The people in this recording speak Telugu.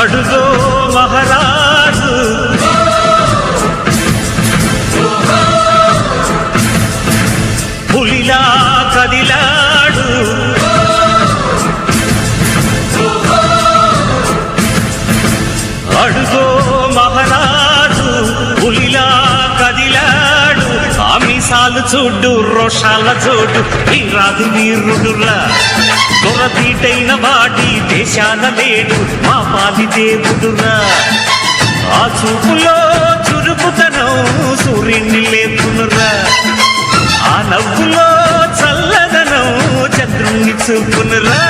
నడుజో మహారాజు. పులిలా కదిలాడు. అడుగో మహారాజు పులిలా కదిలాడు. ఆమిసాలు చూడు రోషాల చోటు వీరాది వీరుడులా దొరతీటైన వాటి దేశాన లేడు మా పాలి దేవుడురా ఆ చూపులో చురుకుతనం సూర్యుని లేపునురా. ఆ నవ్వులో చల్లదనం చంద్రుణ్ణి చూపునురా.